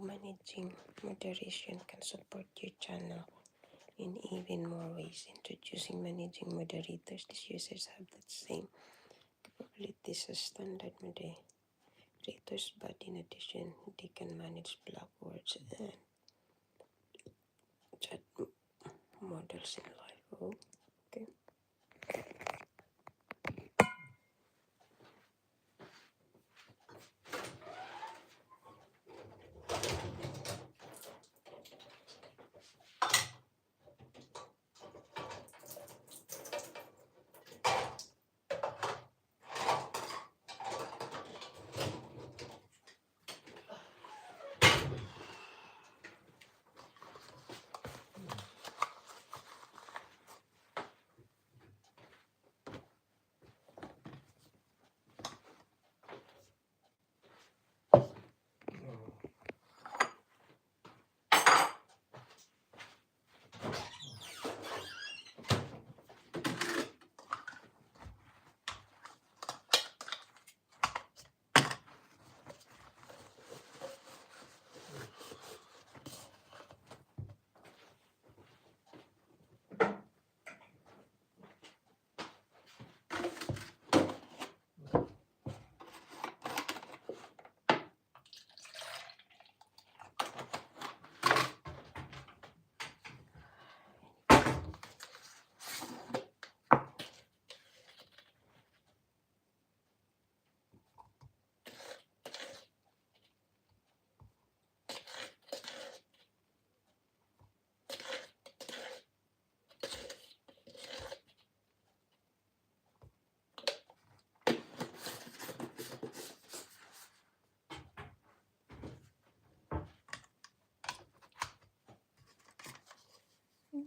managing moderation can support your channel in even more ways. Introducing managing moderators. These users have the same capabilities as standard moderators, but in addition, they can manage block words and chat models in live.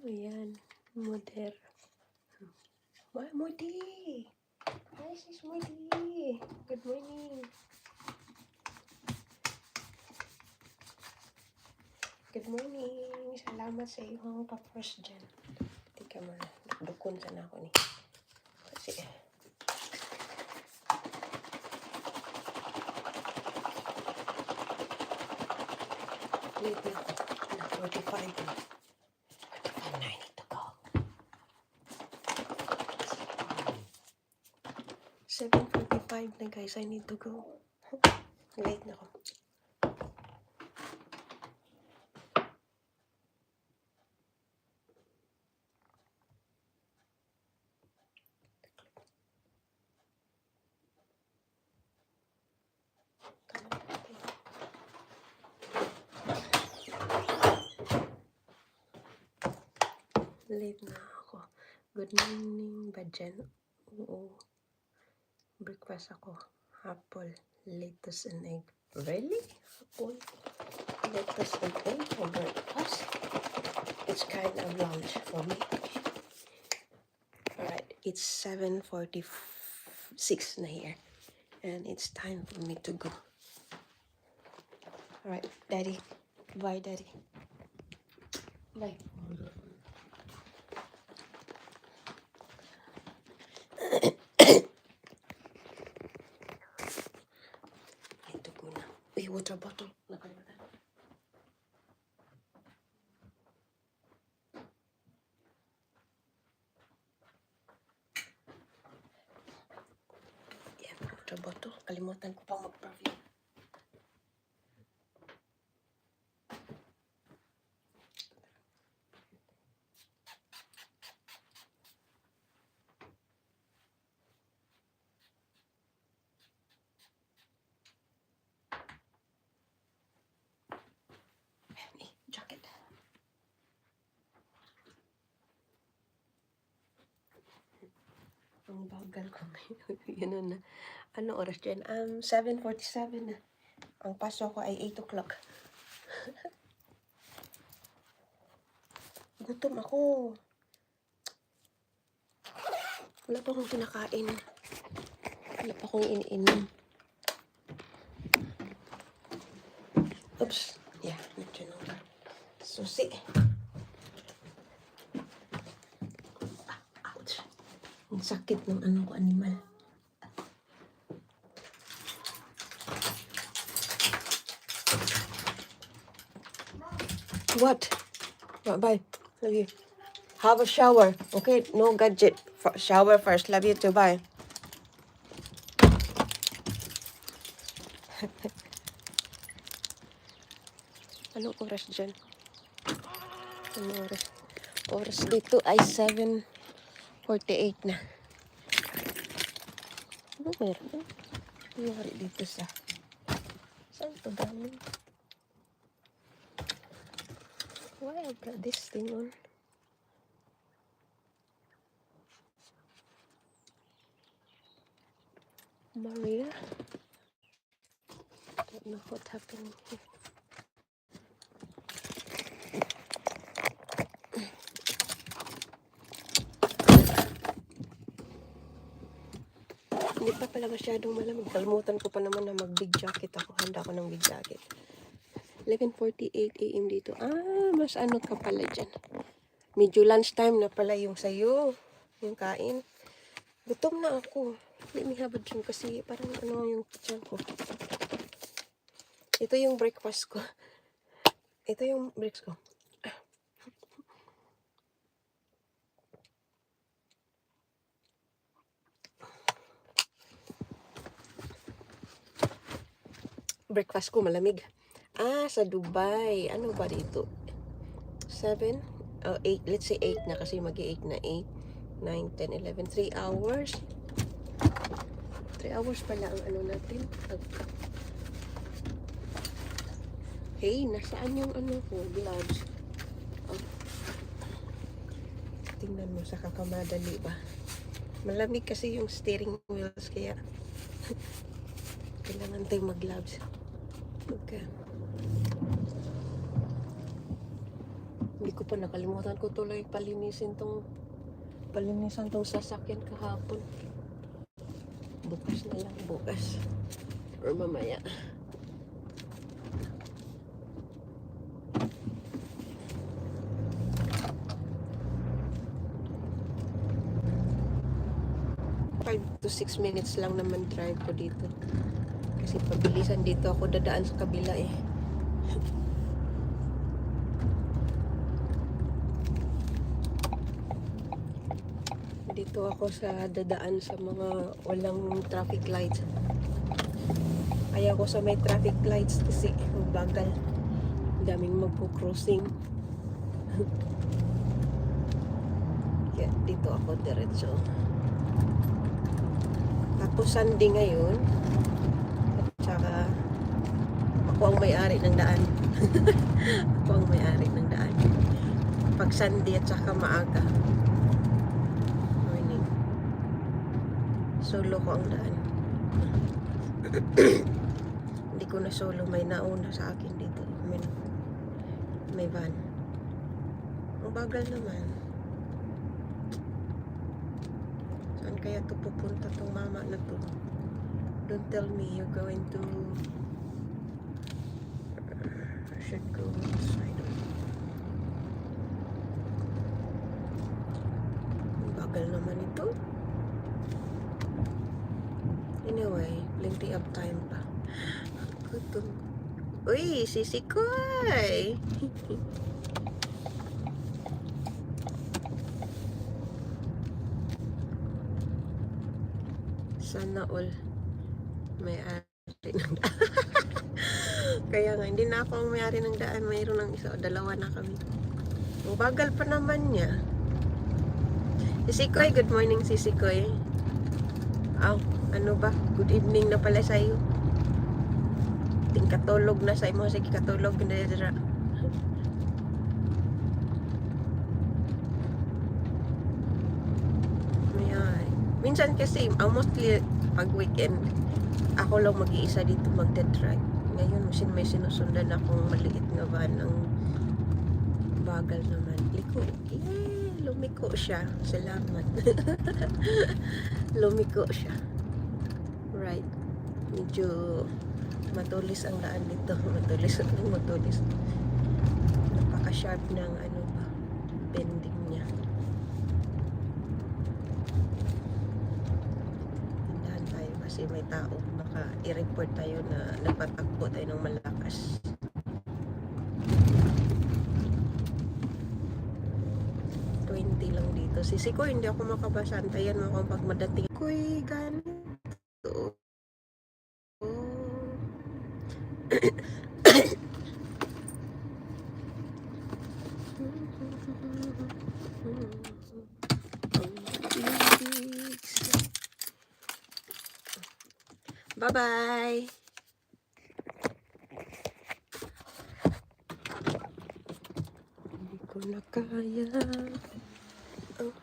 Ano yan? Moder. Ma Modi! Hi, sis Modi! Good morning! Good morning! Salamat sa iyong pa-first dyan. Tika mo na. Dukon sa na ako ni. Kasi, late na ako. Na 45 na. 45 na. I need to go. 7.45 na guys. I need to go. Late na ako. Late na ako. Good morning ba dyan? Oo. Breakfast ako. Apple, lettuce and egg. Really? Apple, lettuce and egg for breakfast? It's kind of lunch for me. Alright, it's 7.46 na here. And it's time for me to go. Alright, Daddy. Bye, Daddy. Bye. Uy, Ang bagal ko ngayon. Yun na. Ano oras dyan? Um, 7.47 na. Ang pasok ko ay 8 o'clock. Gutom ako. Wala pa akong kinakain. Wala pa akong iniinom. Oops. Yeah, medyo nung susi. Ah, ouch. Ang sakit ng ano ko, animal. What? Bye bye. Love you. Have a shower. Okay, no gadget. F- shower first. Love you too. Bye. Ano oras dyan? Ano oras? Oras dito ay 7.48 na. Ano meron? Nangyari dito sa... Saan to galing? Why I got this thing on? Maria? Don't know what happened here. Pala masyadong malamig. Kalimutan ko pa naman na mag-big jacket ako. Handa ako ng big jacket. 11.48 a.m. dito. Ah, mas ano ka pala dyan. Medyo lunchtime na pala yung sayo. Yung kain. Gutom na ako. Hindi may habad dyan kasi parang ano yung kitchen ko. Ito yung breakfast ko. Ito yung breakfast ko. Breakfast ko malamig. Ah, sa Dubai. Ano ba dito? 7? Oh, 8. Let's say 8 na kasi mag 8 na 8. 9, 10, 11. 3 hours. 3 hours pala ang ano natin. Pagka. Hey, nasaan yung ano ko? Gloves. Oh. Tingnan mo sa kakamadali ba? Malamig kasi yung steering wheels kaya kailangan tayong mag-gloves. Okay. Hindi ko pa nakalimutan ko tuloy palinisin tong palinisan tong sasakyan kahapon. Bukas na lang, bukas. Or mamaya. Five to six minutes lang naman drive ko dito. Kasi pabilisan dito ako dadaan sa kabila eh. Dito ako sa dadaan sa mga walang traffic lights. Ayaw ko sa may traffic lights kasi bagal. Daming magpo-crossing. Kaya dito ako diretso. Tapos Sunday ngayon, ako ang may-ari ng daan. ako ang may-ari ng daan. Pag Sunday at saka maaga. Morning. Solo ko ang daan. Hindi ko na solo. May nauna sa akin dito. May, may van. Ang bagal naman. Saan kaya to pupunta tong mama na to? Don't tell me you're going to should go inside. Bagal naman ito. Anyway, plenty of time pa. Gutom. Uy, sisi Koy! Sana all may ari ng. Kaya nga, hindi na ako may-ari ng daan. Mayroon ng isa o dalawa na kami. Bagal pa naman niya. Sisikoy, good morning Sisikoy. Aw, ano ba? Good evening na pala sa iyo. Ting katulog na sa imo. Sige, katulog na dira. Ayan. Minsan kasi, ah, mostly pag weekend, ako lang mag-iisa dito magdadrive. Ngayon, sin may sinusundan akong maliit na van ng bagal naman. Liko, yay, lumiko siya. Salamat. lumiko siya. Right. Medyo matulis ang daan dito. Matulis ang matulis. Napaka-sharp ng ano ba, bending kasi may tao baka i-report tayo na napatakbo tayo ng malakas lang dito. Sisi ko, hindi ako makabasa. Antayan mo pag madating. Kuy, ganito. Oh. Bye-bye! Hindi ko na kaya. Oh.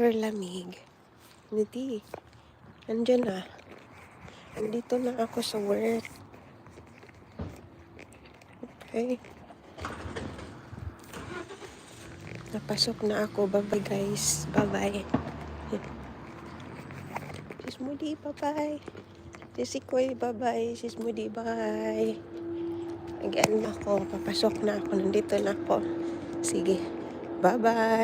Super lamig. Hindi. Andyan na. Andito na ako sa work. Okay. Napasok na ako. Bye-bye guys. Bye-bye. Sis Moody, bye-bye. Sisi Koy, bye-bye. Sis Moody, bye. Again ako. Papasok na ako. Nandito na ako. Sige. Bye-bye.